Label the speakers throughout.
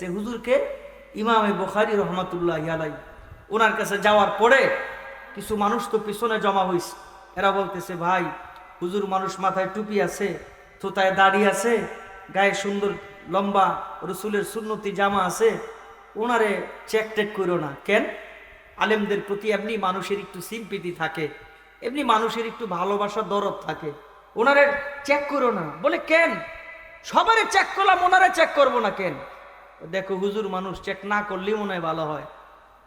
Speaker 1: সে হুজুরকে ইমামে বোখারি রহমতুল্লাহ ইয়ালাই ওনার কাছে যাওয়ার পরে কিছু মানুষ তো পিছনে জমা হয়েছে এরা বলতেছে, ভাই, হুজুর মানুষ মাথায় টুপি আছে, থোতায় দাড়ি আছে, গায়ে সুন্দর লম্বা রসুলের সুন্নতি জামা আছে, ওনারে চেক টেক করো না। কেন? আলেমদের প্রতি এমনি মানুষের একটু সিম্পিতি থাকে, এমনি মানুষের একটু ভালোবাসা দরদ থাকে। ওনারে চেক করো না। বলে, কেন? সবারে চেক করলাম, ওনারে চেক করব না কেন? দেখো হুজুর মানুষ চেক না করলেই মনে হয় ভালো হয়।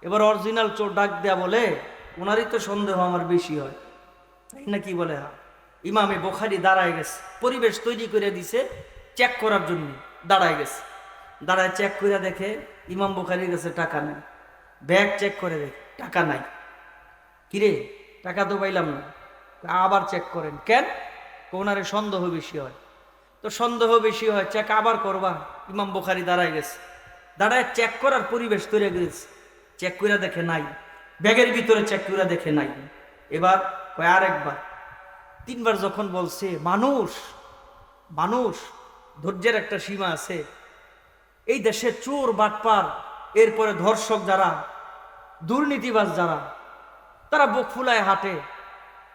Speaker 1: এবার অরিজিনাল চোর ডাক দেয়া বলে ওনারই তো সন্দেহ আমার বেশি হয়। না কি বলে হ্যাঁ। ইমামে বোখারি দাঁড়ায় গেছে। পরিবেশ তৈরি করে দিছে চেক করার জন্য, দাঁড়ায় গেছে। দাঁড়ায় চেক করে দেখে, ইমাম বোখারির কাছে টাকা নেই। ব্যাগ চেক করে দেখে, টাকা নাই। কিরে টাকা তো পাইলাম না। আবার চেক করেন। কেন? ওনারে সন্দেহ বেশি হয়। তো সন্দেহ বেশি হয় চেক আবার করবা। ইমাম বোখারি দাঁড়ায় গেছে। দাঁড়ায় চেক করার পরিবেশ তৈরি গেছে। চেক করে দেখে নাই। ব্যাগের ভিতরে চেক করে দেখে নাই। এবার কয় আরেকবার। তিনবার যখন বলছে, মানুষ মানুষ, ধৈর্যের একটা সীমা আছে। এই দেশে চোর, বাটপার, এরপরে ধর্ষক যারা, দুর্নীতিবাজ যারা, তারা বুক ফুলায় হাঁটে।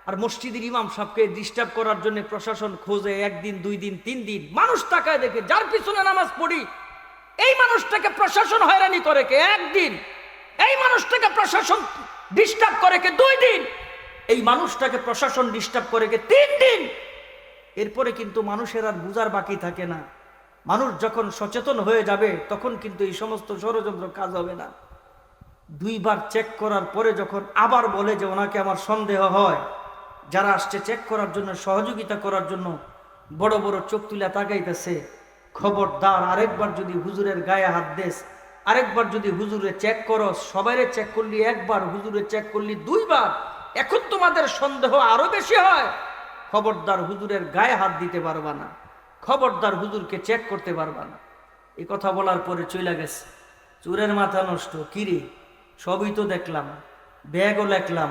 Speaker 1: আর মসজিদের ইমাম সাহেবকে ডিস্টার্ব করার জন্য প্রশাসন খোঁজে একদিন, দুই দিন, তিন দিন। মানুষ তাকায় দেখে, যার পিছনে নামাজ পড়ি, এই মানুষটাকে প্রশাসন হয়রানি করে কে? একদিন। এই মানুষটাকে প্রশাসন ডিস্টার্ব করে কে? দুই দিন। এই মানুষটাকে প্রশাসন ডিস্টার্ব করে কে? তিন দিন। এরপরে কিন্তু মানুষের আর বুঝার বাকি থাকে না। মানুষ যখন সচেতন হয়ে যাবে, তখন কিন্তু এই সমস্ত ষড়যন্ত্র কাজ হবে না। দুইবার চেক করার পরে যখন আবার বলে যে ওনাকে আমার সন্দেহ হয় যারা আসছে চেক করার জন্য, সহযোগিতা করার জন্য, বড় বড় চোখ তুলে তাকাইতেছে। খবরদার, আরেকবার যদি হুজুরের গায়ে হাত দেস, আরেকবার যদি হুজুরে চেক করো সবাইরে চেক করলি একবার, হুজুরে চেক করলি দুইবার, এখন তোমাদের সন্দেহ আরও বেশি হয়। খবরদার হুজুরের গায়ে হাত দিতে পারবা না। খবরদার হুজুরকে চেক করতে পারবা না। এই কথা বলার পরে চলে গেছে। চোরের মাথা নষ্ট। কিরে? সবই তো দেখলাম। ব্যাগও লেখলাম।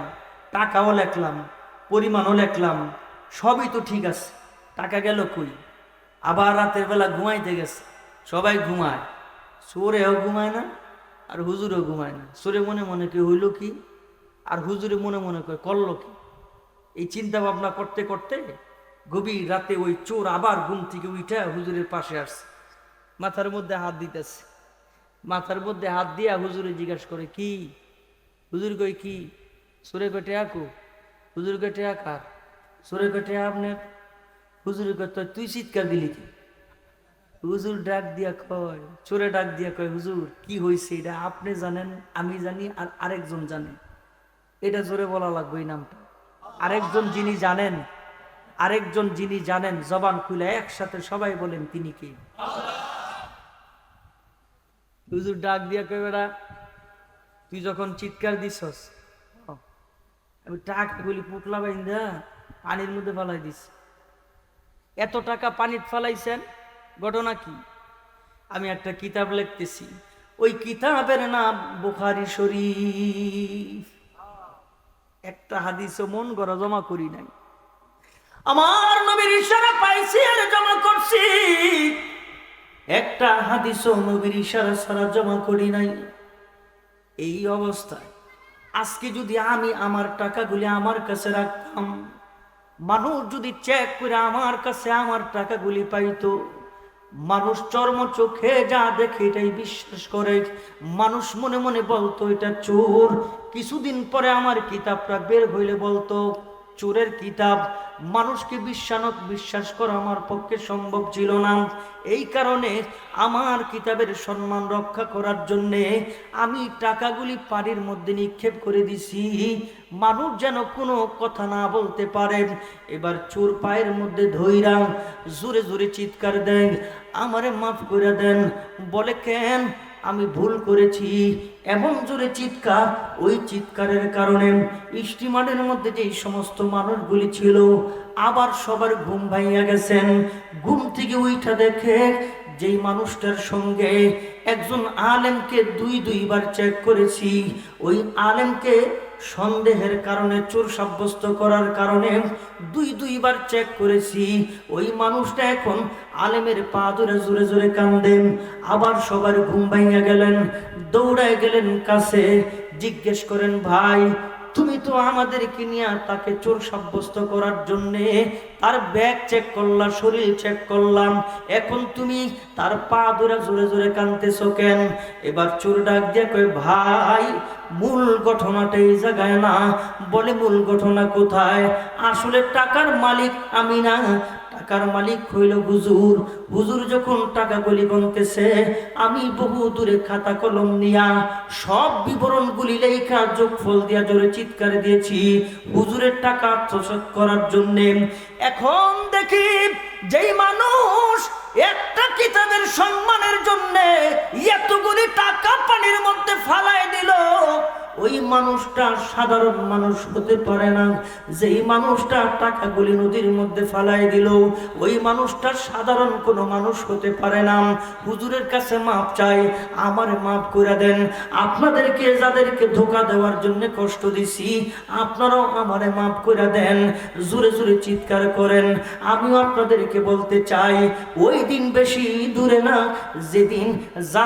Speaker 1: টাকাও লেখলাম। পরিমাণও লেখলাম, সবই তো ঠিক আছে। টাকা গেল কই? আবার রাতের বেলা ঘুমাইতে গেছে। সবাই ঘুমায়। চোরেও ঘুমায় না, আর হুজুরেও ঘুমায় না। সোরে মনে মনে কি হইল কি? আর হুজুরে মনে মনে কয়, করল কি? এই চিন্তা ভাবনা করতে করতে গভীর রাতে ওই চোর আবার ঘুম থেকে উঠে হুজুরের পাশে আসছে। মাথার মধ্যে হাত দিতেছে। মাথার মধ্যে হাত দিয়া হুজুরে জিজ্ঞাসা করে, কি? হুজুর কই কি? সুরে কটে আঁকু হুজুর কটে আকার সুরে কটে আপনার? হুজুর "তো তুই চিৎকার দিলি কি? হুজুর ডাক দিয়া কয় চোরে ডাক দিয়া কয়, হুজুর, কি হয়েছে এটা? আপনি জানেন, আমি জানি আর আরেকজন জানে। এটা জোরে বলা লাগবে এই নামটা। আরেকজন যিনি জানেন, আরেকজন যিনি জানেন, জবান খুলে একসাথে সবাই বলেন তিনি কে। হুজুর ডাক দিয়া কয়, বেড়া, তুই যখন চিৎকার দিছস আমি টাকাগুলি পুটলা বাইন্দা, পানির মধ্যে ফেলাই দিস এত টাকা পানিত ফেলাইছেন, ঘটনা কি? আমি একটা কিতাব লিখতেছি। ওই কিতাবের নাম বুখারি শরীফ। একটা হাদিসও মন গড়া জমা করি নাই। আমার নবীর ইশারা পাইছি আর জমা করছি। একটা হাদিসও নবীর ইশারা ছাড়া জমা করি নাই। এই অবস্থায় আজকে যদি আমি আমার টাকাগুলি আমার কাছে রাখতাম, মানুষ যদি চেক করে আমার কাছে আমার টাকাগুলি পাইতো, মানুষ চর্ম চোখে যা দেখে এটাই বিশ্বাস করে। মানুষ মনে মনে বলতো, এটা চোর। কিছুদিন পরে আমার কিতাবটা বের হইলে বলতো চোরের কিতাব। মানুষকে বিশ্বানক বিশ্বাস করা আমার পক্ষে সম্ভব ছিল না। এই কারণে আমার কিতাবের সম্মান রক্ষা করার জন্যে আমি টাকাগুলি পানির মধ্যে নিক্ষেপ করে দিছি। মানুষ যেন কোনো কথা না বলতে পারে। এবার চোর পায়ের মধ্যে ধৈরাম জোরে জোরে চিৎকার দেন, আমারে মাফ করে দেন। বলে, কেন আমি ভুল করেছি। এমন জোরে চিৎকার, ওই চিৎকারের কারণে স্টিমারের মধ্যে যে সমস্ত মানুষগুলি ছিল, আবার সবার ঘুম ভাইয়া গেছেন। ঘুম থেকে উইঠা দেখে যেই মানুষটার সঙ্গে একজন আলেমকে দুই দুইবার চেক করেছি, ওই আলেমকে সন্দেহের কারণে চোর সাব্যস্ত করার কারণে দুই দুইবার চেক করেছি। ওই মানুষটা এখন আলেমের পা ধরে জোরে জোরে কান্দেন আবার সবার ঘুম ভাইয়া গেলেন, দৌড়ায় গেলেন কাছে। জিজ্ঞেস করেন, ভাই তুমি তো আমাদেরকে নিয়ে তাকে চোর সাব্যস্ত করার জন্যে তার ব্যাগ চেক করলাম শরীর চেক করলাম। এখন তুমি তার পা ধরে জোরে জোরে কানতেছো কেন? এবার চোর ডাক দিয়ে কয়, ভাই, মূল ঘটনাটা এই জায়গায় না। বলে, মূল ঘটনা কোথায়? আসলে টাকার মালিক আমি না। টাকার মালিক হইল হুজুর। হুজুর যখন টাকা গলি গনতেছে, আমি বহু দূরে খাতা কলম নিয়া সব বিবরণগুলি লেখা যোগ ফল দিয়া জোরে চিৎকার দিয়েছি। হুজুরের টাকা আত্মসাৎ করার জন্য এখন দেখি যেই মানুষ একটা কিতাবের সম্মানের জন্য এতগুলি টাকা পানির মধ্যে ফালাই দিল। ওই মানুষটা সাধারণ মানুষ হতে পারে না। যেই মানুষটা টাকাগুলি নদীর মধ্যে ফালাই দিল, ওই মানুষটা সাধারণ কোনো মানুষ হতে পারে না। হুজুরের কাছে মাপ চাই, আমারে মাফ করে দেন। আপনাদেরকে যাদেরকে ধোকা দেওয়ার জন্য কষ্ট দিছি, আপনারাও আমারে মাফ করে দেন। জোরে জোরে চিৎকার করেন। আমিও আপনাদেরকে বলতে চাই, ওই দিন বেশি দূরে না, যেদিন যারা